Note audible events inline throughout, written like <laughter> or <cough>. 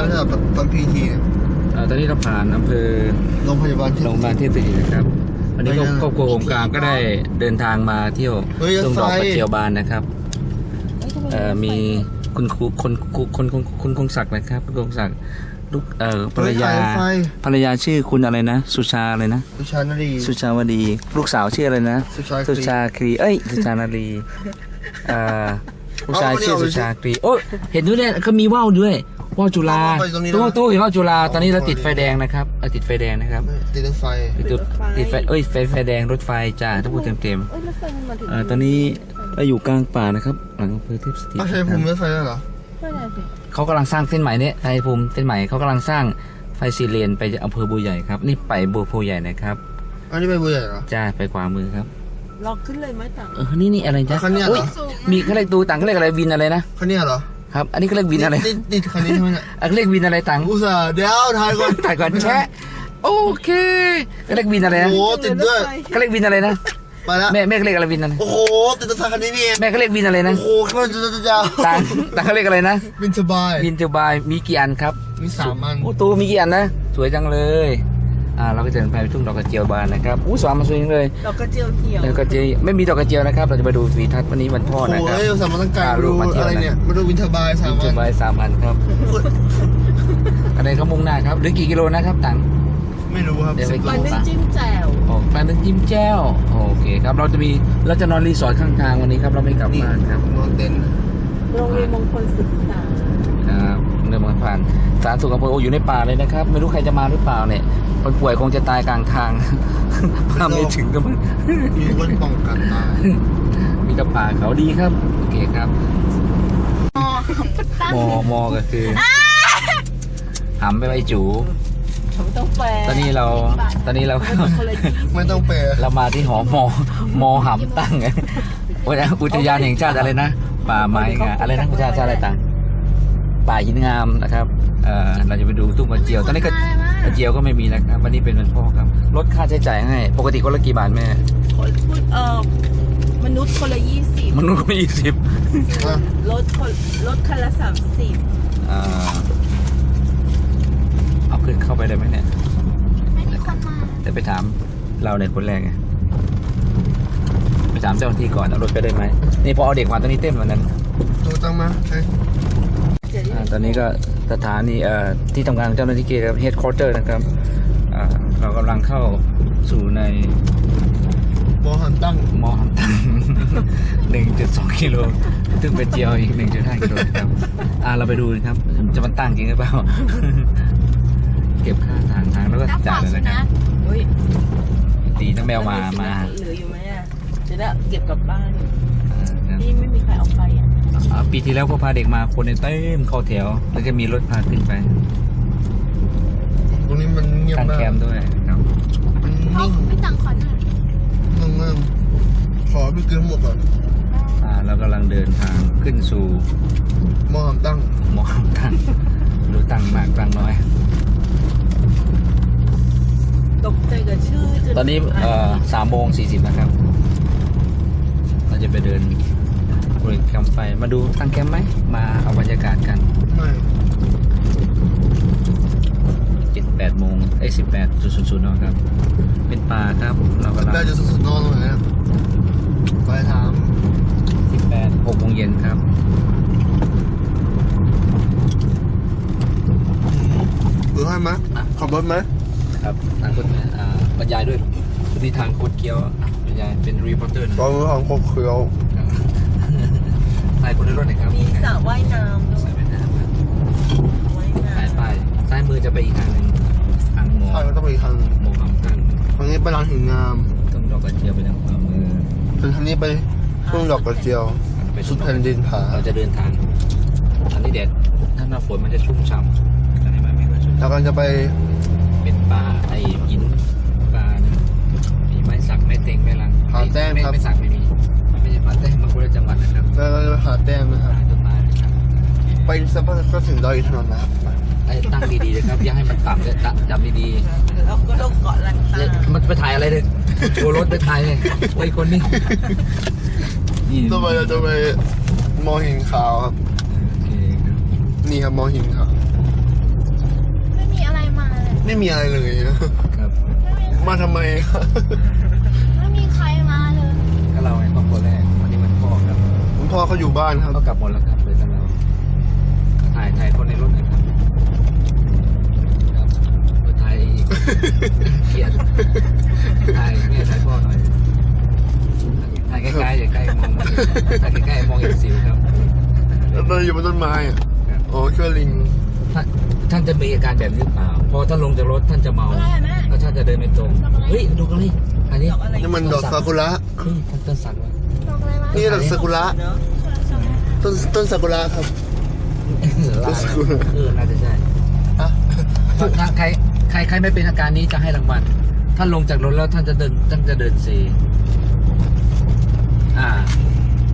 ไม่ใช่เหรอตอนพีทีเนี่ยเอ่อตอนนี้เราผ่านอำเภอโรงพยาบาลที่ โรงพยาบาลเทพสถิตนะครับ วันนี้ก็ไปยังครอบครัวโฮมกลางก็ได้เดินทางมาเที่ยวเฮ้ยรถทุ่งดอกไฟ กระเจียวบานนะครับเอ่อมีคุณครูคนคุณคนคุณคุณคงศักดิ์นะครับคุณคงศักดิ์ลูกเอ่อภรรยาเฮ้ยขายไฟภรรยาชื่อคุณอะไรนะ สุชาอะไรนะ สุชานารีสุชาวดี ลูกสาวชื่ออะไรนะ สุชาสุชาครีเอ้ย สุชานารีเอ่อผู้ชายชื่อสุชาครีโอ้ยเห็นด้วยเนี่ยเขามีว่าวด้วย ว่าวจุฬาตู้ตู้เห็นว่าวจุฬาตอนนี้เราติดไฟแดงนะครับเราติดไฟแดงนะครับติดรถไฟติดจุดติดไฟเอ้ยไฟไฟแดงรถไฟจ้าถ้าพูดเต็มเต็มเอ้ยรถไฟมันมาถึงๆเอ่อตอนนี้เราอยู่กลางป่านะครับ หลังอำเภอเทพสถิตอ้าวใช่นะคภูรับมิรถไฟแล้วเหรอไม่ได้สิเขากำลังสร้างเส้นใหม่เนี่ยไทยภูมิเส้นใหม่เขากำลังสร้างไฟสีเลนไปอำเภอบัวใหญ่ครับนี่ไปบัวโพใหญ่นะครับอันนี้ไปบัวใหญ่เหรอ จ้าไปขวามือครับลองขึ้นเลยไหมต่างเออนี่นี่อะไรจ๊ะคันเนี้ยเหรออุ๊ยมีเขาเรียกดูต่างเขาเรียกอะไรวินอะไรนะ คันเนี้ยเหรอ ครับ อันนี้เขาเรียกวินอะไรติดติดคันนี้ใช่ไหมเนี่ยอันเขาเรียกวินอะไรต่างอุตส่าห์เดี๋ยวถ่ายก่อนถ่ายก่อนแชะโอเคเขาเรียกวินอะไรนะโอ้โหติดด้วยเขาเรียกวินอะไรนะมาแล้วแม่แม่เขาเรียกอะไรวินอะไรโอ้โหติดรถไฟคันนี้นี่เองแม่เขาเรียกวินอะไรนะโอ้โหขึ้นมาจะจะจะต่างต่างเขาเรียกอะไรนะบินสบายวินเทอร์บายมีกี่อันครับมีสามอันโอ้ตูมีกี่อันนะ สวยจังเลย อ่าเราก็จะเดินไปทุ่งดอกกระเจียวบานนะครับอู้สวยมาสวยจังเลยดอกกระเจียวเขียวดอกกระเจียวไม่มีดอกกระเจียวนะครับ เราจะไปดูวีทัศน์วันนี้วันพ่อโอ้นะโหครับเอ้ยสามอันตั้งไกลอ่ามาลูดูกมาเที่ยวอะไรนะเนี่ยมาดูวินเทอร์บายสามวินเทอัอนร์บายสามอันครับอันนี้เขามุ่งหน้าครับหรือกี่กิโลนะครับตังไม่รู้ครับเดี๋ยวไปสิบมันโลนึ่งจิ้มแจ่วโอ้ปลาเป็นจิ้มแจ้วโอเคครับเราจะมีเราจะนอนรีสอร์ทข้างทางวันนี้ครับ เราไม่กลับนี่บ้านครับนอนเต็นท์โรงเรียนมงคลศึกษาครับ เดินผ่านสารสุขอำเภอโออยู่ในป่าเลยนะครับ ไม่รู้ใครจะมาหรือเปล่าเนี่ยคนป่วยคงจะตายกลางทางมาไม่ถึงก็มันมีคนป้องกันตายมีกระป่าเขาดีครับโอเคครับมอมอก็คือหำไปไว้จูผมต้องแปลตอนนี้เราตอนนี้เราคนละยี่สิบไม่ต้องเปย์เรามาที่หอมอมอหำตั้งไงอุทยานอุทยานแห่งชาติอะไรนะป่าไม้งามอะไรนะอุทยานชาติอะไรต่าง ป่าหินงามนะครับเอ่อเราจะไปดูตุ้งกระเจียว ตอนนี้ก็กระเจียวก็ไม่มีนะครับ วันนี้เป็นวันพ่อครับ ลดค่าใช้จ่ายให้ ปกติคนละกี่บาทแม่ คนพูดเอ่อมนุษย์คนละยี่สิบมนุษย์ก็ยี่สิบอะรถคนรถคันละสามสิบอ่าเอาขึ้นเข้าไปได้ไหมเนี่ยไม่มีคนมาเดี๋ยวไปถามเราในยคนแรกไงไปถามเจ้าหน้าที่ก่อนเอารถไปได้ไหมนี่พอเอาเด็กมาตอนนี้เต็มวันนั้นดูตั้งมาเฮ้ยเดี๋ยวนี้อ่า ตอนนี้ก็สถานีเอ่อที่ทำงานของเจ้าหน้าที่เกียร์ครับ headquarter นะครับอ่าเรากำลังเข้าสู่ในบอหันตั้งมอหันตัง1.2กิโลซึ่งเป็นเจียวอีก1.5กิโลนะครับอ่าเราไปดูนะครับ จะมันตั้งจริงหรือเปล่า เก็บค่าทางทางแล้วก็รับจ่าฝายกเลยสุนะครับนัขเฮ้ยตีน้ำแมวมามาเหลืออยู่ไหมอะจะได้เก็บกลับบ้านอ่าครับนี่ไม่มีใครเอาไปอะอ่า ปีที่แล้วก็พาเด็กมาคนในเต็มเข้าแถว แล้วก็มีรถพาขึ้นไปตรงนี้มันเงียบตั้งมาแคกมป์ด้วยครับมันเขานิ่งไม่ตังค์ขอหน่อยนิ่งมากขอพี่เกลือหมดก่อนอ่าเรากำลังเดินทางขึ้นสู่มอหันตั้งหมอตั้งหรือตั้งมากตั้งน้อย ตกใจกับชื่อจตอนนี้เอ่อสามโมงสี่สิบนะครับ เราจะไปเดิน บริเวณแคมป์ไฟมาดูตั้งแคมป์ไหม มาเอาบรรยากาศกันไม่เจ็ดแปดโมงไอ้สิบแปดจุดศูนย์ศูนย์นะครับ เป็นป่าครับ เรากำลังได้จะสุดๆนอนตรงไหนอะไปถามสิบแปดหกโมงเย็นครับหรือให้ไหมขับรถไหมครับทางคนอ่าบรรยายด้วยวันนี้ทางโคดเกียวอะบรรยายเป็นรีพอร์เตอร์นะตอนนี้ทางครบเคียว ถ่ายคนในรถหน่อยครับมีสระว่ายน้ำด้วใส่ยไปนะครับว่ายน้ถ่ายไปซ้ายมือจะไปอีกทางหนึ่งทางหมอใช่ก็ต้องไปอีกทางหนึ่งหมอคำตั้งทางนี้ไปร้านหินงามต้องดอกกระเจียวไปทางขวามือส่วนทางนี้ไปทุ่งดอกกระเจียว ไปสุดแผ่นดินผา เราจะเดินทางอันนี้แดดถ้าหน้าฝนมันจะชุ่มฉ่ำอันนี้มันไม่ค่อยชุ่มแล้วก็จะไปเป็นป่าไอ้หินป่าเนี่ยมีไม้สักไม้เต็งไม้ลังผาแต้มไม่ครับ ไม่สักไม่มีไม่ วัดนะครับแล้วก็จะไปหาแต้มนะครับหาต้นไม้นะครับไปสักพักก็ถึงดอยอินทนนท์นะครับไอ้ตั้งดีๆนะครับ อย่าให้มันต่ำเลยตั้งจำดีำแล้วก็ลงเกาะลันๆตาเอ๊ะมันไปถ่ายอะไรเลยโชว์รถไปถ่ายเลยไอ้คนนี้นี่ต่อไปเราจะไปมอหินขาวครับโอเคครับนี่ครับมอหินขาวไม่มีอะไรเลยนะ ครับมาทำไมครับ พ่อเขาอยู่บ้านครับเขากลับหมดแล้วครับเลยแต่เราถ่ายถ่ายคนในรถหน่อยครับครับถ่ายอีกเครียดถ่ายแม่ถ่ายพ่อหน่อยถ่ายใกล้ๆอย่าใกล้มองถ่ายใกล้ๆมองเห็นสิวครับแล้วเราอยู่บนต้นไม้อะครับอ๋อช่วยลิงท่านท่านจะมีอาการแบบนี้หรือเปล่า พอท่านลงจากรถท่านจะเมาอะไรอะแม่แล้วท่านจะเดินไม่ตรง เฮ้ยดอกอะไรอันนี้ดอกอะไรนี่มันดอกซากุระเฮ้ยท่านต้นสักวะ นี่ดอกซากุระนะต้นต้นซากุระครับ ต้นสักวะเออน่าจะใช่อะถ้าใครใครใครไม่เป็นอาการนี้จะให้รางวัลท่านลงจากรถแล้วท่านจะเดินท่านจะเดินเซอ่า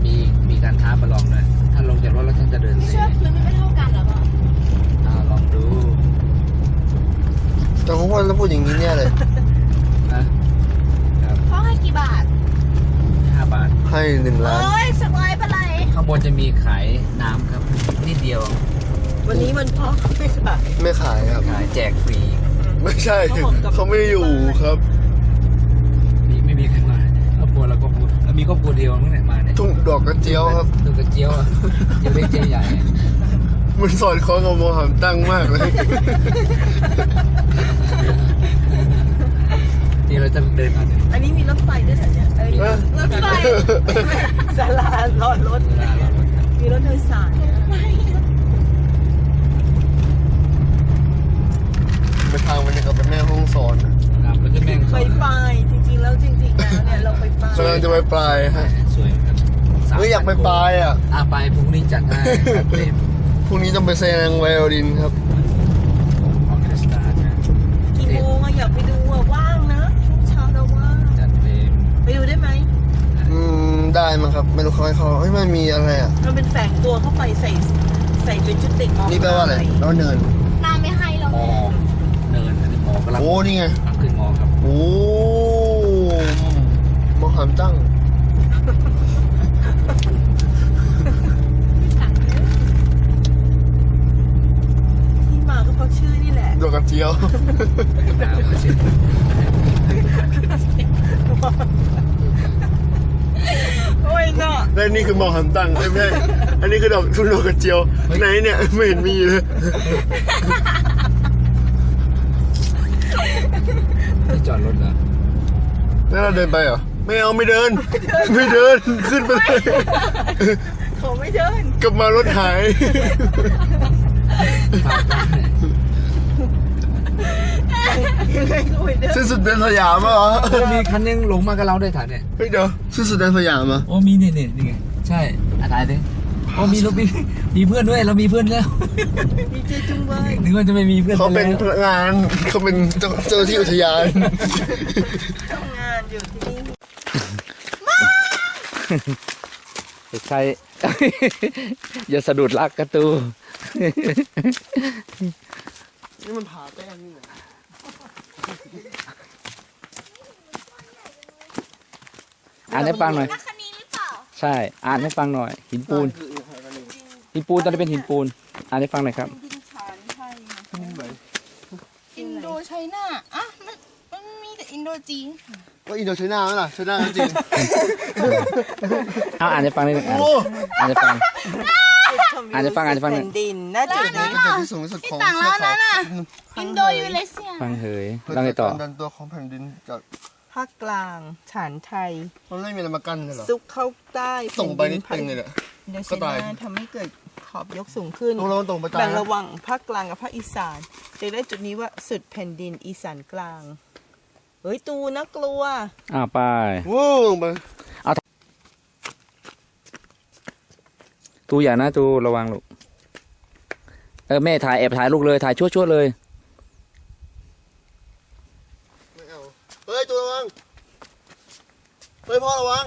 มีมีการท้าประลองด้วยท่านลงจากรถแล้วท่านจะเดินเซ่อพื้นมันไม่เท่ากันหรอพ่ออ่าลองดูแต่ของพ่อต้องพูดอย่างนี้เนี่ยเลยนะครับพ่อให้กี่บาท บาท ให้หนึ่งล้านเอ้ยสักร้อยเป็นไรข้างบนจะมีขายน้ำครับนิดเดียววันนี้มันพ่อไม่ขายไม่ขายครับ ขายแจกฟรี ไม่ใช่เขาบอกกับเขาไม่อยู่ครับ มีไม่มีใครมาครอบครัวเราก็พูดมีครอบครัวเดียวมั้งเนี่ยมาเนี่ยทุ่งดอกกระเจียวครับตัวกระเจียวอะเจียวเล็กเจียวใหญ่มันสอดคล้องกับโมหัมตั้งมากเลยนี่เรา จะเดินมาเนี่ยอันนี้มีรถไฟด้วยเหรอเนี่ยเอ้ยเออรถไฟศาลารอรถเวลาเรารถครับมีรถโดยสารเนี่ยไปทางมันจะกลับไปแม่ห้องสอนครับแล้วก็แม่งไปไปจริงๆแล้วจริงๆแล้วเนี่ยเราไปไปกำลังจะไปปลายฮะสวยครับสมเฮ้ยอยากไปปลายอะอะไปพรุ่งนี้จัดให้ครับเต็มพรุ่งนี้ต้องไปแสดงไวโอลินครับออร์เคสตรานะกี่โมงอะอยากไปดูอะว่างนะช่วงเช้าเราว่าง จัดเต็ม ไปดูได้ไหม อืม ได้มั้งครับ ไม่รู้เขาให้เขาเฮ้ยมันมีอะไรอะมันเป็นแฝงตัวเข้าไปใส่ใส่เป็นชุดเด็กมอนี่แปลว่าอะไรแปลว่าเนินน้าไม่ให้เรามอเนินอันนี้มอกำลังโอ้นี่ไงกำลังขึ้นมอครับโอ้โมหัมตั้งที่มาก็เพราะชื่อนี่แหละดอกกระเจียวอ่ามาเช็ด โอ้ยเนาะและนี่คือโมหัมตั้งไอ้ยไม่ใช่อันนี้คือดอกทุ่งดอกกระเจียว ไหนเนี่ยไม่เห็นมีเลยที่จอดรถเหรอแล้วเราเดินไปเหรอ ไม่เอาไม่เดิน ไม่เดินขึ้นไปเลยเขาไม่เดิน กลับมารถหายฝากได้ ยังไงก็ไม่เดินสิ้นสุดแดนสยามเหรอเออมีคันนึงหลงมากับเราด้วยถ่ายเนี่ยเฮ้ยเดี๋ยวสิ้นสุดแดนสยามเหรอะโอ้มีนี่นี่นี่ไงใช่อะถ่ายดิโอ้มีเรามีมีเพื่อนด้วยเรามีเพื่อนแล้วดีเจจุงเบยนึกว่าจะไม่มีเพื่อนเขาเป็นแล้วพนักงานเขาเป็นเจ้าเจ้าหน้าที่อุทยานทำงานอยู่ที่นี่ใครอย่าสะดุดรักกระตูนี่มันผาแป้งนี่เหรอ อ่านให้ฟังหน่อยนักคณีหรือเปล่าใช่ อ่านให้ฟังหน่อย หินปูนหินปูนตอนนี้เป็นหินปูน อ่านให้ฟังหน่อยครับ ดินชานไทยนะอินโดไชน่าอะมันมันมีแต่อินโดจีนก็อินโดไชน่าไหมล่ะไชน่าจริงเอาอ่านให้ฟังหน่อยอ่านโอ้อ่านให้ฟังจุดชมวิวอ่านให้ฟังอ่านให้ฟังหน่อยแผ่นดินณจุดนี้ เป็นจุดที่สูงที่สุดของต่างแล้วนั่นน่ะฟัอิงนเลยโดยูเรเซีย ฟังเหยเพื่อแล้วไงต่อ การดันตัวของแผ่นดินจากภาคกลางฉานไทย มันไม่มีอะไรมากั้นเลยเหรอซุกเข้าใต้ส่งไปนิดนึงเลยแหละ อินโดก็ชีตาย นาทำให้เกิดขอบยกสูงขึ้น ตรงเรามันตรงไปตายแบ่งระหว่างภาคกลางกับภาคอีสานจะได้จุดนี้ว่าสุดแผ่นดินอีสานกลาง เฮ้ย ตูนะกลัวอ่าไป วู้ลงไปตูอย่านะตูระวังลูก เออแม่ถ่ายแอบถ่ายลูกเลยถ่ายชั่วๆเลย ไม่เอาเฮ้ยตัวระวังเฮ้ยพ่อระวัง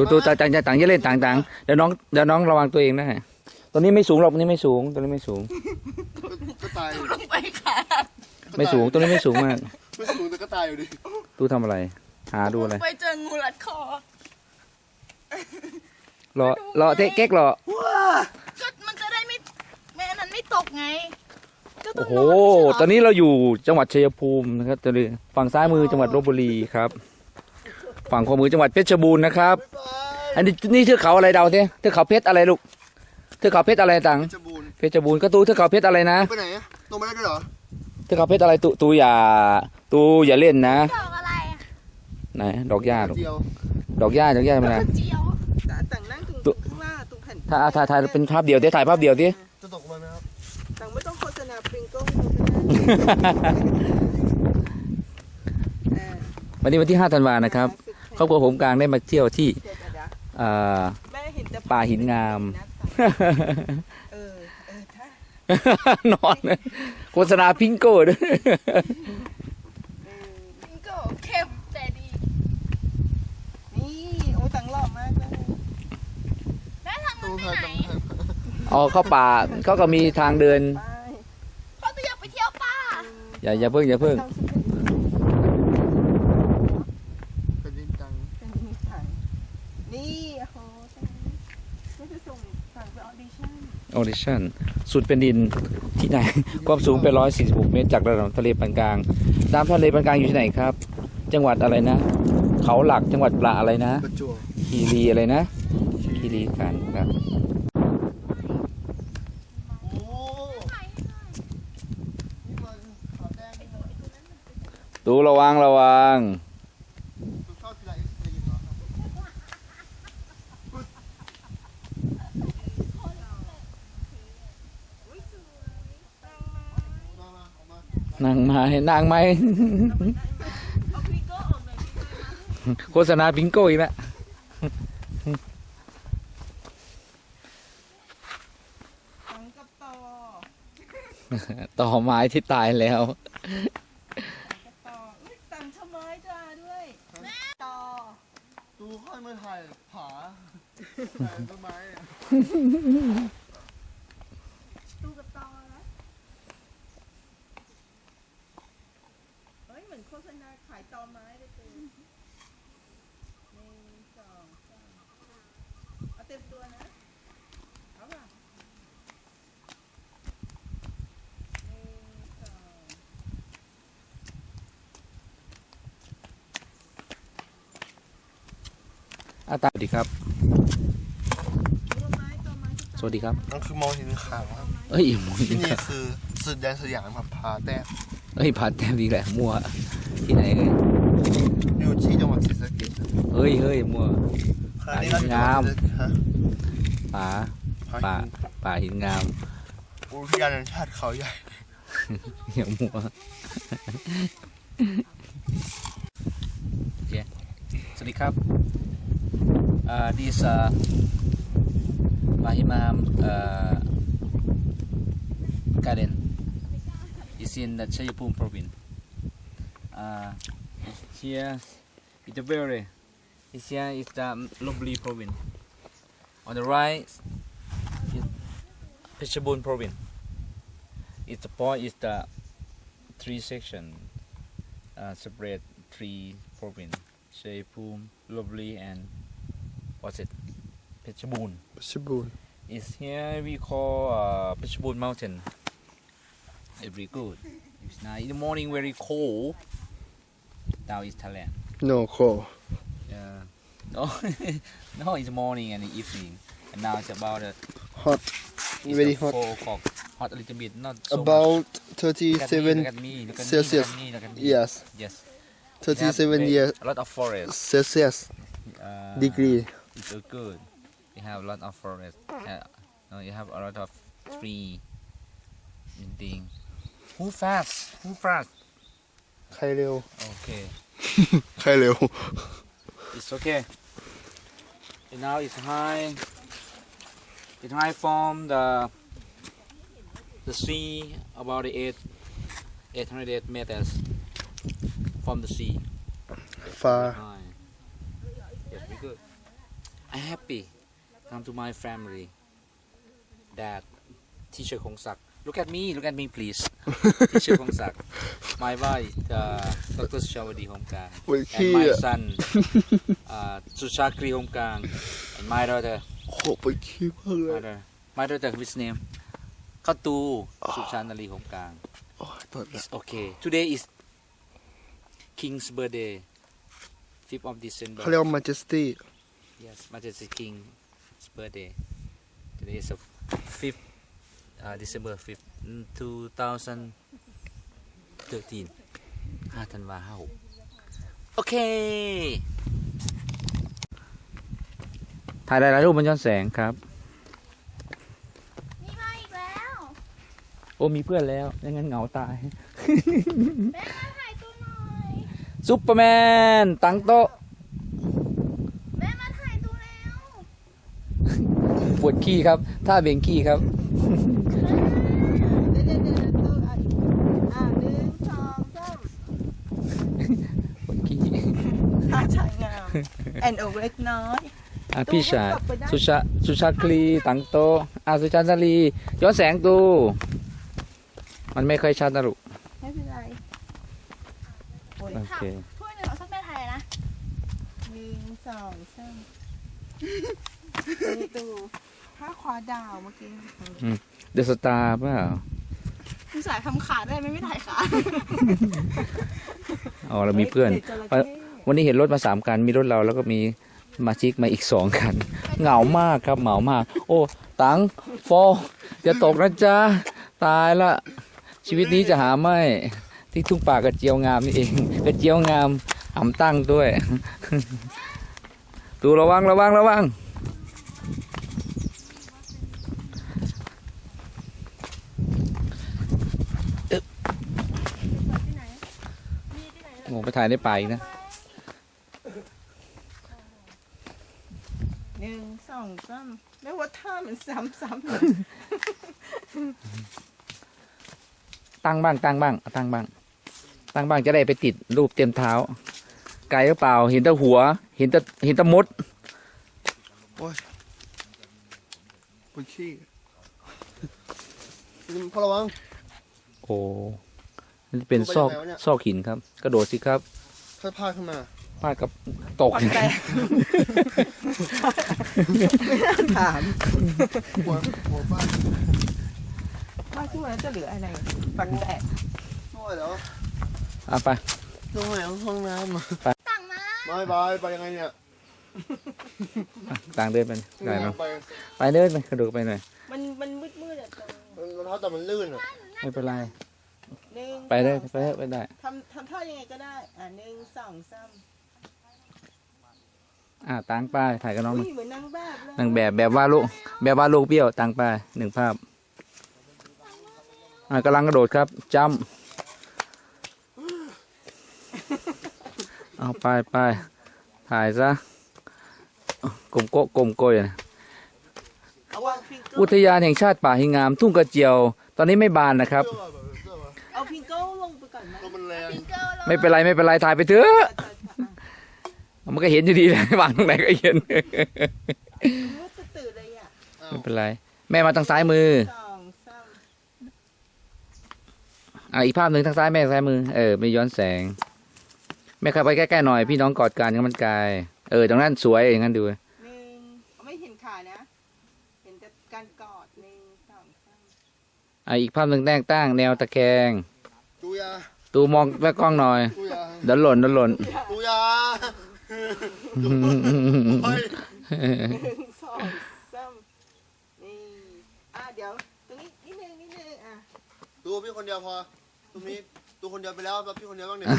ตูตูต่างต่างต่างอย่าเล่นต่างต่างเดี๋ยวน้องเดี๋ยวน้องระวังตัวเองนะตัวนี้ไม่สูงหรอกตัวนี้ไม่สูงตัวนี้ไม่สูงก็ตายอยู่ไปค่ะไม่สูงตัวนี้ไม่สูงมากไม่สูงแต่ก็ตายอยู่ดิตูทำอะไร หาดูอะไรไปเจองูรัดคอรอรอเทะเก๊กรอก็มันจะได้ไม่แม่นั้นไม่ตกไงเจ้าต้โอ้องโหนอนไม่ใช่เหรอตอนนี้เราอยู่จังหวัดชัยภูมินะครับตอนนี้ฝั่งซ้ายมือจังหวัดลบบุรีครับ ฝั่งขวามือจังหวัดเพชรบูรณ์นะครับ อันนี้นี่เทือกเขาอะไรเดาเต้เทือกเขาเพชรอะไรลูกเทือกเขาเพชรอะไรต่างจะบูนเพชรบูรณ์ก็ตูเทือกเขาเพชรอะไรนะไปไหนอะลงมาได้ด้วยเหรอเทือกเขาเพชรอะไรตูตูอย่าตูอย่าเล่นนะดอกอะไรอะไหนดอกหญ้าลูกเดียวดอกหญ้าดอกหญ้ามันนะเจียวแต่ต่างนั่งตรงตุ๊ข้างล่างตรงแผ่นถ้าถ่ายถ่ายเป็นภาพเดียวเต้ถ่ายภาพเดียวดิจะตกมาไหมครับต่างไม่ต้องโฆษณาปริงโก้เออวันนี้วันที่ 5 ธันวานะครับค รอบครัวผมกลางได้มาเที่ยวที่เดี๋ยวเดี๋ยวอ่าแม่เห็นแต่ป่าหินงาม เออเออถ้านอนโฆษณาพิงโก้ด้วยมันก็เข้มแต่ดี นี่โอ้ต่างหล่อมากเลยแล้วทางตูนั้นไปพาไหนตำอ๋อเข้าป่าเขาก็มีทางเดิน ไปเขาจะอยากไปเที่ยวป่าอย่าอย่าเพิ่งอย่าเพิ่ง ต้องสุด เป็นดินจัง เป็นนิสัยนี่โอ้โหไม่จะส่งสั่งไปออดิชั่น ออดิชั่นสุดเป็นดินที่ไหน ความสูงเป็น146 เมตร จากระดับทะเลปานกลางน้ำทะเลปานกลางอยู่ที่ไหนครับ จังหวัดอะไรนะ เขาหลักจังหวัดปลาอะไรนะประจวบคีรีอะไรนะ คีรีขันธ์ครับโอ้นี่มันขาวแดงตูตูระวังระวัง เข้าทีไรจะยินเหรอครับมามาออกมา นางไม้นางไม้เอาปริงโก้ออกหน่อยโฆษณาพิงโก้อีกแล้วตังกับต่อต่อไม้ที่ตายแล้วกับต่ออุ๊ยตังชะไม้จ้าด้วยต่อตูค่อยมาถ่ายผาถ่ายต้นไม้อะ ตู้กับต่อนะเฮ้ยเหมือนโฆษณาขายตอไม้เลยตูหนึ่งสองสามเอาเต็มตัวนะ เอาป่ะหนึ่งสองอาตาสวัสดีครับ ตัวไม้ตัวไม้ที่สวัสดีครับ นั่นคือมองเห็นขาวครับ เอ้ยหมที่นี่คือสุดแดนสยามครับผาแต้มเอ้ยผ่านแต้มดีแหละมั่ว ที่ไหนเอ้ยอยู่ที่จังหวัดศรีสะเกษเฮ้ยเฮ้ยมั่วขณะนี้เราอยู่จังหวัดศรีสะเกษฮะป่าผาป่าหินป่าหินงาม อุทยานแห่งชาติเขาใหญ่อย่ามั่วเย้สวัสดีครับ uh, this uh, Mahimam uh, garden is in the Chayapum province. uh, here is very. valley. This here is the lovely province. On the right is Pichabun province. It's the point is the three section uh, separate three province. Shepum, Lovely and what's it? Pichabun. Pichabun. Is here we call uh, Pichabun mountain. It's very good. It's now In the morning very cold. Now it's Thailand. no โค Yeah. No, <laughs> no, it's morning and evening. And now it's about uh, hot it's Very hot. Four o'clock. Hot a little bit, not so about much. Look at me, 37 Look at me. Look at Celsius. Look at me. Look at me. yes Yes. We have 37 very- years A lot of forest. Celsius Uh, degree It's so good. You have a lot of forest. Uh, no, you have a lot of tree. and Thing. Who fast? Who fast? ใครเร็ว Okay. <laughs> ใครเร็ว It's okay. And now it's high. It's high from the the sea about eight eight hundred eight meters from the sea. far High. Yes, very good. I'm happy. Come to my family. Dad, teacher Kong Sak. Look at me, look at me, please. teacher Kong Sak. My wife, uh, Dr. Shawadi Homkang. โอ้ย And ขี้ my อะ son, uh, Sushakri Homkang. And my daughter, โหไปขี้มากเลย mother, my daughter, whose name? ประตูสุชานารีหงกลาง โอ้ยเปิดแล้ว It's okay today is King's birthday 5th of December เขาเรียกว่า majesty yes Majesty King's birthday today is a 5th uh, December 5th 2013 5ธันวาห้าหกโอเค ถ่ายหลายๆรูปมันย้อนแสงครับ นี่มาอีกแล้วโอ้มีเพื่อนแล้วยังงั้นเหงาตาย แม่มาถ่ายตัวหน่อย ซุปเปอร์แมน ตั้งโต๊ะแม่มาถ่ายตัวแล้ว ปวดขี้ครับ ถ้าเบ่งขี้ครับ เดี๋ยวเดี๋ยวเดี๋ยวตัวอะอะหนึ่งสองสาม ปวดขี้ ท่าชายงาม แอนโอเล็กน้อยอะพี่ชายต้องกลับไปได้สุชาสุชาคลีตั้งโต๊ะอะสุชานารีย้อนแสงดูมันไม่ค่อยชัดนะลูกไม่เป็นไรโอ้ยโอเคถ้วยหนึ่งเอาสักแม่ถ่ายนะหนึ่งสองสามนี่ตูผ้าคว้าดาวเมื่อกี้เดอะสตาร์เปล่าคุณสายทำขาได้ไหมไม่ถ่ายขาอ๋อเรามีเพื่อนด็กจระเข้ วันนี้เห็นรถมาสามคัน มีรถเราแล้วก็มีมาชิกมาอีกสองคัน เหงามากครับเหงามาก โอ้ ตังโฟจะตกนะจ๊ะ ตายละ ชีวิตนี้จะหาไม่ ที่ทุ่งป่ากระเจียวงามนี่เอง กระเจียวงามหำตั้งด้วย ดูระวังระวังระวังโอ้ไปถ่ายในป่าอีกนะ หนึ่งสองสามแล้วว่าท่ามันซ้ำซ้ำตั้งบ้างตั้งบ้างเอาตั้งบ้าง ตั้งบ้างจะได้ไปติดรูปเต็มเท้า ไกลหรือเปล่า เห็นแต่หัว เห็นแต่เห็นแต่มดปวดขี้พอระวัง โอ้นี่เป็นซอกลงไปยังไงวะเนี่ยซอกหินครับ กระโดดสิครับถ้าพลาดขึ้นมา พลาดกับตกปักแตก ไม่น่าถามหัวหัวฟาดว่าที่วันนั้นจะเหลืออะไรปักแตกช่วยเดี๋ยวเอาไป ตรงไหนห้องน้ำอะต่างมาบายบายไปยังไงเนี่ยต่างเดินไปหน่อยเนาะไปไปเดินไปกระโดดไปหน่อยมันมันมืดมืดๆอะตรงรองเท้าแต่มันลื่นอะไม่เป็นไร หนึ่งไปได้สองไปได้ไปได้ทำทำท่ายังไงก็ได้ อะหนึ่งสองสาม อ่าต่างไปถ่ายกับน้องหอุ้น่อยยเหมือนนางแบบเลยนางแบบแบบว่าลูกแบบว่าลูกเบี้ยวต่างไปหนึ่งภาพอ่ากำลังกระโดดครับจ้ำเอาไปไปถ่ายซะกลมโกะกลมโกยนะ เอาวางพิงเกิอุลทยานแห่งชาติป่าหิงาม ทุ่งกระเจียว ตอนนี้ไม่บานนะครับเสื้อแบบเสื้อวะเอาพิงเกิลลงไปก่อนไหมลมมันแรงพิงเกิลเลยไม่เป็นไรไม่เป็นไรถ่ายไปเถอะ มันก็เห็นอยู่ดีเลยวางตรงไหนก็เห็นมืดตื่นเลยอะอ้าวไม่เป็นไร แม่มาทางซ้ายมือสองสามอ่าอีกภาพหนึ่งทางซ้ายแม่ทางซ้ายมือเออไม่ย้อนแสง แม่เข้าไปใกล้ๆหน่อย พี่น้องกอดกันกันมันกายเออตรงนั้นสวยอย่างนั้นดูหนึ่งไม่เห็นขานะ เห็นแต่การกอดหนึ่งสองสามอ่าอีกภาพหนึ่งแต้งตั้งแนวตะแคงดูยาตูมองแม่กล้องหน่อยดูยาเดี๋ยวหล่นเดี๋ยวหล่นดู หนึ่งสองสามนี่อะเดี๋ยวตรงนี้นิดนึงนิดนึงอะดูพี่คนเดียวพอตรงนี้ดูคนเดียวไปแล้วแล้วพี่คนเดียวบ้างเนี่ย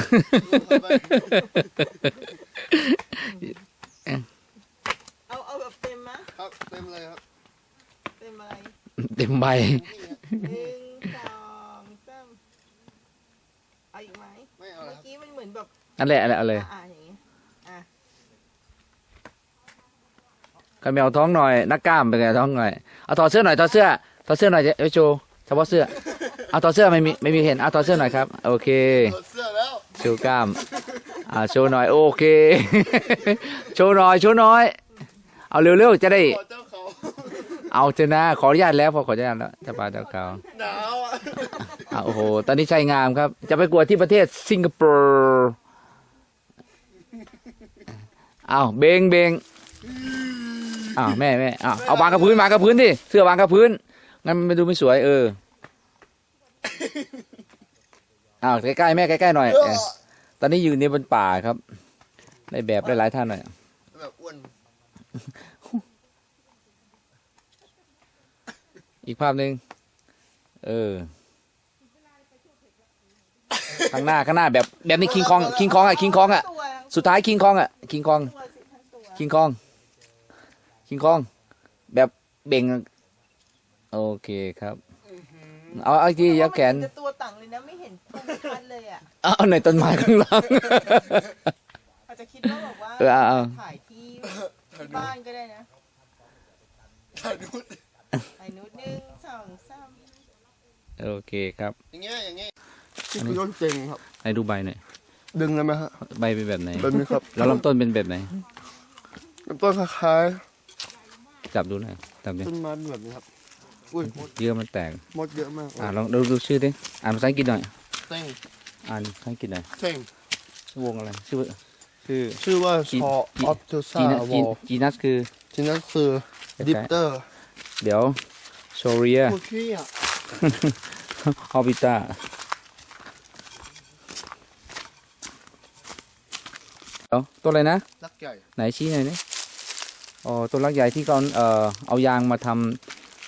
ดูไปเอาเอาแบบเต็มมะครับเต็มเลยครับเต็มอะไรเต็มใบหนึ่งสองสามเอาอีกไหมไม่เอาเมื่ละอครับกี้มันเหมือนแบบ อันแหละอันแหละเอาเลย อะอะ กันแมวท้องหน่อยนักกล้ามเป็นไงท้องหน่อยเอาถอดเสื้อหน่อยถอดเสื้อถอดเสื้อหน่อยจะไปโชว์เฉพาะเสื้อเอาถอดเสื้อไม่มีไม่มีเห็นเอาถอดเสื้อหน่อยครับโอเคถอดเสื้อแล้วโชว์กล้ามอ่าโชว์หน่อยโอเค โชว์หน่อยโชว์หน่อย เอาเร็วๆจะได้ถอดเจ้าเขาเอาเถอะนะขออนุญาตแล้วพอขออนุญาตแล้วเจะปาเจ้าเก่าหนาวอะอ่าโอ้โหตอนนี้ชัยงามครับ จะไปกวดที่ประเทศสิงคโปร์เอาเบงเบง อ้าวแม่แม่อ้าวเอาวางกับพื้นวางกับพื้นดิเสื้อวางกับพื้นงั้นมันดูไม่สวยเอออ้าวใกล้ๆแม่ใกล้ๆหน่อยเอเอออตอนนี้อยู่ในบนป่าครับได้แบบได้หลายท่านหน่อยแบบอ้วนอีกภาพหนึ่งเออข้างหน้าข้างหน้าแบบแบบนี้คิงคองคิงคองอะคิงคองอะตัวสุดท้ายคิงคองอะคิงคองตัวสิทั้งตัวคิงคอง คิงคอง แบบเบ่ง โอเคครับ เอาเอาอีกทียักแขน แต่ตัวต่างเลยนะไม่เห็นตรงชัดเลยอะ เอาในต้นไม้ข้างหลังอาจจะคิดว่าแบบว่าเออเอาเอา ถ่ายที่ที่บ้านก็ได้นะถ่ายนู้นถ่ายนุดหนึ่งสองสามโอเคครับอย่างเงี้ยอย่างเงี้ยที่คุณยนเจ๋งครับ ให้ดูใบหน่อยดึงได้ไหมฮะใบเป็นแบบไหน แบบนี้ครับ แล้วลำต้นเป็นแบบไหนลำต้นคล้าย จับดูหน่อยจับดิๆต้นไม้แบบนี้ครับอุ้ยมดเยื่อมันแตกมดเยอะมากอ่าลองดูดูชื่อดิอ่านภาษาอังกฤษหน่อยเต้งอ่านภาษาอังกฤษหน่อยเต้งชื่อวงอะไรชื่อว่าชื่อชื่อว่าจีชอจีออฟเทซ่าจีนัสวจีอลจีนัสคือจีนัสคือดิปเตอร์ เดี๋ยวโซเรียพวกพี่อะฮอบิต้าเดี๋ยวตัวอะไรนะรักใหญ่ไหนชี้หน่อยนี่ อ๋อต้นรักใหญ่ที่เขาเอ่อเอายางมาท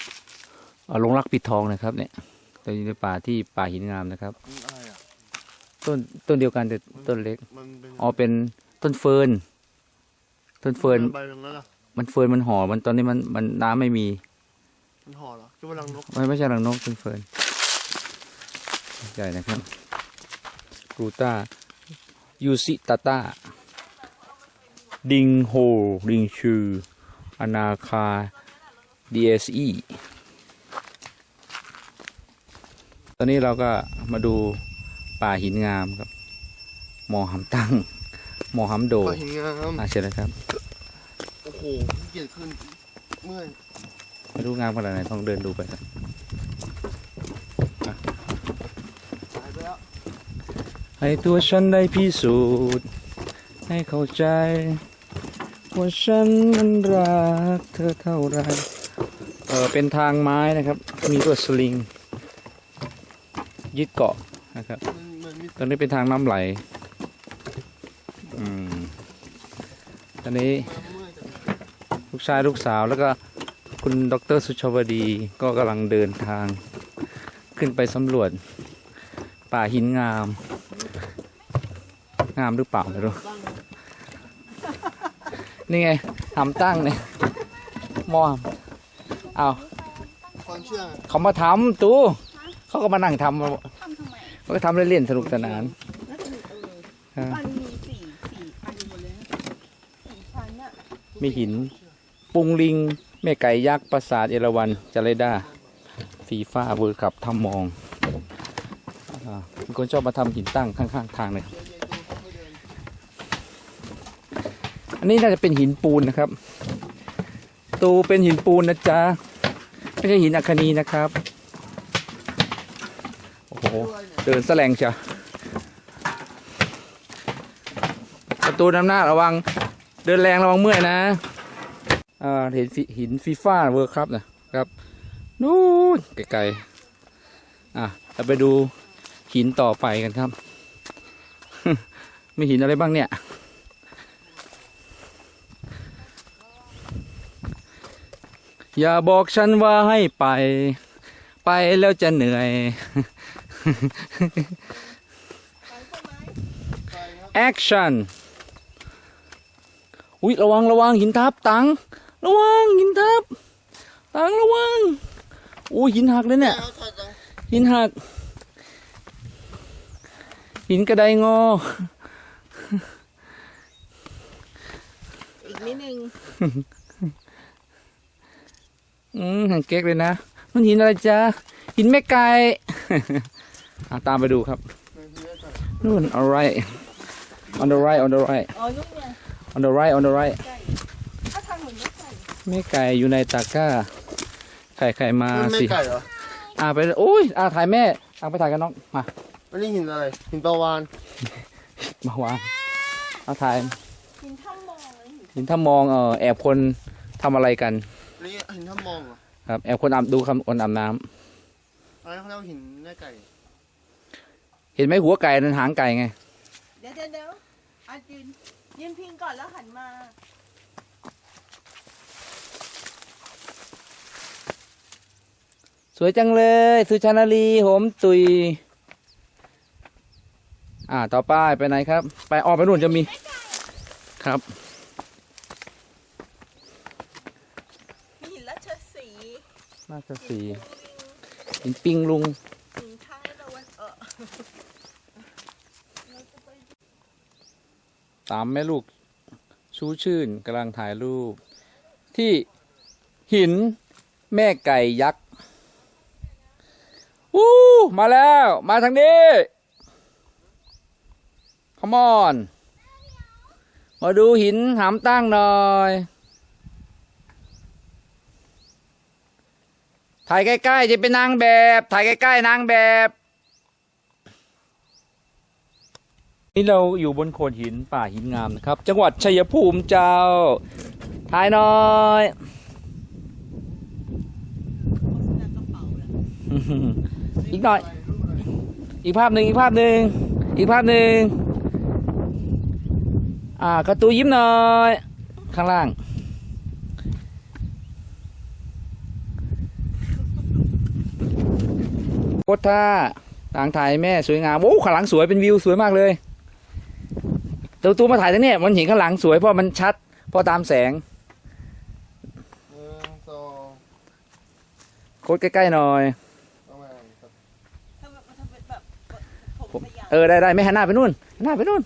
ำเอ่อลงรักปิดทองนะครับ เนี่ยตัวอยู่ในป่าที่ป่าหินงามนะครับมันอะไรอะต้นต้นเดียวกันแต่ต้นเล็กมันเป็นอ๋อเป็นต้นเฟิร์นต้นเฟิร์นใบตรงนั้นอะมันเฟิร์นมันห่อมันตอนนี้มันมันน้ำไม่มีมันห่อเหรอคิดว่ารังนกไม่ไม่ใช่รังนกต้นเฟิร์นใหญ่นะครับกรูต้ายูซิตาตา ดิงโฮดิงชูอนาคา DSE ตอนนี้เราก็มาดูป่าหินงามครับหมอหำตั้งหมอหำโดก็หินงามอาเชิญนะครับ โอ้โหเกลียดขึ้นเมื่อยไม่รู้งามขนาดไหนต้องเดินดูไปกันหายไปแล้วให้ตัวฉันได้พิสูจน์ให้เข้าใจ ว่าฉันนั้นรักเธอเท่าไรเออเป็นทางไม้นะครับ มีลวสลิง ยึดเกาะนะครับตอนนี้เป็นทางน้ำไหลอืมตอนนี้ลูกชายลูกสาวแล้วก็คุณดรสุชวดีก็กำลังเดินทาง ขึ้นไปสำรวจ ป่าหินงาม งามหรือเปล่าไม่รู้ นี่ไงหำตั้งเนี่ยมอเอาความเชื่อไงเขามาทำตู้เขาก็มานั่งทำทำทำไมเขาก็ทำเล่นๆสนุกสนานน่าจะมีเออฮะมันมีสี่สี่อันหมดเลยนะสี่ชั้นอะมีหิน ปุงลิง แม่ไก่ยักษ์ปราสาทเอราวัณจาเรดาฟีฟ้าเวิร์คับทำมองอ่ามีคนชอบมาทำหินตั้งข้างๆทางเลย อันนี้น่าจะเป็นหินปูนนะครับ ตูเป็นหินปูนนะจ๊ะ ไม่ใช่หินอัคนีนะครับ โอ้โห เดินแสลงจ้ะประตูน้ำหน้าระวัง เดินแรงระวังเมื่อยนะอ่าเห็นหินฟีฟ่าเวิร์ครับนะครับ นู่นไกลๆ อะเราไปดูหินต่อไปกันครับ มีหินอะไรบ้างเนี่ย อย่าบอกฉันว่าให้ไป ไปแล้วจะเหนื่อย แอคชั่น อุ้ยระวังระวังหินทับตัง ระวังหินทับ ตังระวังอุ้ยหินหักเลยเนี่ย หินหัก หินกระไดงอ อีกนิดนึง อืมหังเก๊กเลยนะ มันหินอะไรจ๊ะหินแม่ไก่ อะตามไปดูครับ นู่น alright on the right on the right อ๋อนุ่มเนี่ย on the right on the right ถ้าทางเหมือนไม่ใส่แม่ไก่อยู่ในตะกร้า ไข่ไข่มามันไม่สิไก่เหรออ่าไปเลยโอ้ยอ่าถ่ายแม่ตังไปถ่ายกันน้อง มาอันนี้หินอะไรหินปลาวานมาวางเอาถ่ายหินถ้ำมองเลยหินหินถ้ามองเออแอบคนทำอะไรกันอั นนี้หินถ้ามองเหรอครับแอบคนอาบดูคำคนอาบน้ำอะไรเขาเรียกว่าหินแม่ไก่ เห็นไหมหัวไก่นั่นหางไก่ไง เดี๋ยวเดี๋ยวเดี๋ยวอะยืนยืนพิงก่อนแล้วหันมา สวยจังเลย สุชานาลีโหมตุย อ่า ต่อไปไปไหนครับ ไปออกไปนู่นจะมี ครับ มีหินราชสีห์ น่าจะสีหินปิงลุงตามแม่ลูกชูชื่นกำลังถ่ายรูป ที่หินแม่ไก่ยักษ์วู้มาแล้ว มาทางนี้ come on มาดูหินหามตั้งหน่อย ถ่ายใกล้ๆจะเป็นนางแบบ ถ่ายใกล้ๆนางแบบ นี่เราอยู่บนโขดหินป่าหินงามนะครับ จังหวัดชัยภูมิเจ้า ถ่ายหน่อยอีกหน่อย อีกภาพหนึ่งอีกภาพหนึ่งอีกภาพหนึ่งอ่ากระตูยิ้มหน่อย ข้างล่าง โคตรท่าต่างถ่ายแม่สวยงามโอ้ข้างหลังสวยเป็นวิวสวยมากเลยตัวตัวมาถ่ายตรงเนี้ยมันเห็นข้างหลังสวยเพราะมันชัดเพราะตามแสงหนึ่งสองโคตรใกล้ๆหน่อยประมาณครับทำแบบทำเป็นแบบผมผมพยายามเออได้ได้ไม่หันหน้าไปนู่นหันหน้าไปนู่น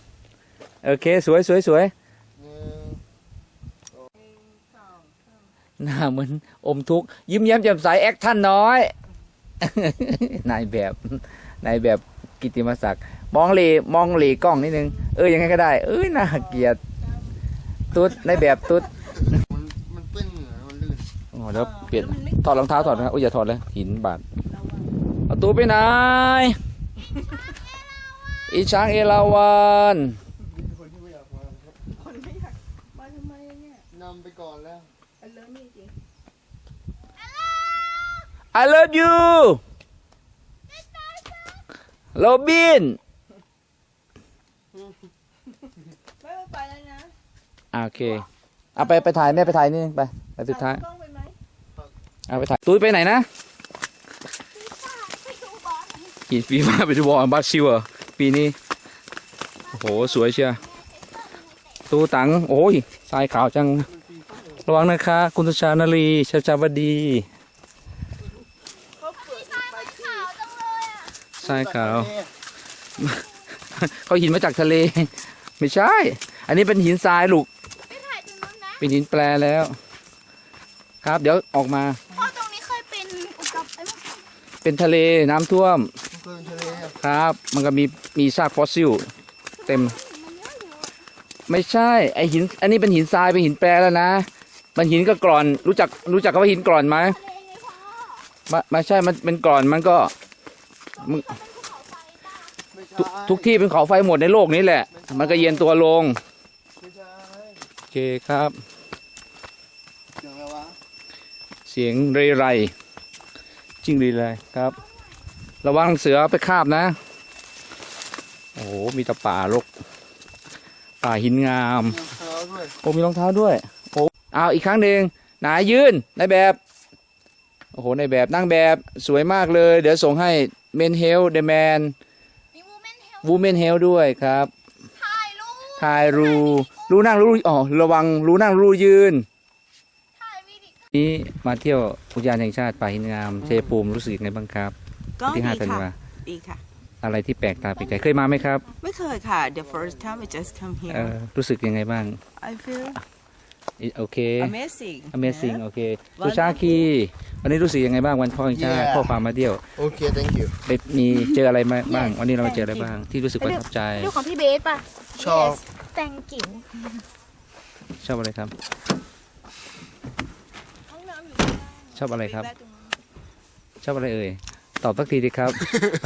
โอเค สวยสวยสวยหนึ่งสองหน้าเหมือนอมทุกข์ยิ้มแย้มแจ่มใสแอคท่านน้อย นายแบบนายแบบกิตติมศักดิ์มองเหลมองเหลกล้องนิดนึง เออยังไงก็ได้ เอ้ยน่าเกลียดตุ๊ดนายแบบตุ๊ดมันมันเปื้อนเหงื่อมันลื่นโอ้เดี๋ยวเปลี่ยนแล้วมันไม่ถอดรองเท้าถอดนะอุ้ยอย่าถอดเลยหินบาดระวังเอาตัวไปไหนอีช้างเอราวันมีคนที่ไม่อยากมาครับ คนไม่อยากมาทำไมเนี่ย นำไปก่อนแล้ว อันเลิศนี่จริง I love you โรบินไม่ไม่ไปแล้วนะอ่าโอเคเอาไปไปถ่ายแม่ไปถ่ายนี่ไปไปสุดท้ายเอกล้องไปไหมเอาไปถ่ายตุ้ยไปไหนนะหินฟีฟ้าไปดูบอลบาซิลเหรอปีนี้โอ้โหสวยเชียวตูตังโอ้ยทรายขาวจังระวังนะคะ คุณตุชานาลีชาจาวดี เขาเปิดไปที่ ทรายขาว เขาหินมาจากทะเล ไม่ใช่ อันนี้เป็นหินทรายลูกไปถ่ายตรงนู้นนะเป็นหินแปรแล้ว ครับ เดี๋ยวออกมาเพราะตรงนี้เคยเป็นอุกกาบไอ้พวกเป็นทะเลน้ำท่วมเพื่อนทะเลครับครับ มันก็มีมีซากฟอสซิล เต็ม มันเยอะอยู่อะไม่ใช่ ไอหิน อันนี้เป็นหินทรายเป็นหินแปรแล้วนะ มันหินก็กร่อน รู้จักรู้จักคำว่าหินกร่อนไหมทะเลไงพ่อ ไม่ไม่ใช่ มันเป็นกร่อน มันก็ มึงเป็นภูเขาไฟป่ะไม่ใช่ทุกทุกที่เป็นเขาไฟหมดในโลกนี้แหละ มันก็เย็นตัวลง ไม่ใช่โอเคครับ เสียงอะไรวะเสียงเรไรจิ้งรีไรครับ ระวังเสือไปคาบนะ โอ้โห มีแต่ป่ารก ป่าหินงาม เสียงเท้าด้วย โอ้มีรองเท้าด้วย โอ้เอาอีกครั้งหนึ่งไหนยืนในแบบ โอ้โหในแบบนั่งแบบสวยมากเลย เดี๋ยวส่งให้เมนเฮลเดแมนมีวูแมนเฮลวูเมนเฮลด้วยครับ ถ่ายรูปถ่ายรูรูนั่งรูอ๋อระวังรูนั่งรูยืน ถ่ายวิดีโอนี้มาเที่ยวอุทยานแห่งชาติป่าหินงามเชยภูมิรู้สึกยังไงบ้างครับก็ที่ดีห้าธันค่ะวาดีค่ะ อะไรที่แปลกตาแปลกใจเคยมาไหมครับไม่เคยค่ะ the first time I just come เอ here อรู้สึกยังไงบ้าง I feel อิ โอเค amazing Amazing โอเควันสุชาคีวันนี้รู้สึกยังไงบ้างวันพ่อแห่งชาติพ่อพามาเที่ยวโอเค thank you ไปมีเจออะไรมาบ้าง วันนี้เรามาเจออะไรบ้าง ที่รู้สึกประทับใจรูปของพี่เบสป่ะชอบแต่งจิ๋วชอบอะไรครับห้องน้ำอยู่ชอบอะไรครับตงนั้นชอบอะไรเอ่ย ตอบสักทีดีครับ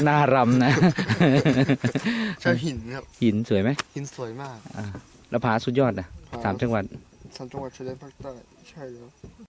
หน้ารำนะ ชอบหินครับหินสวยไหมหินสวยมาก แล้วผาสุดยอดนะสามจังหวัด สามจังหวัดชายแ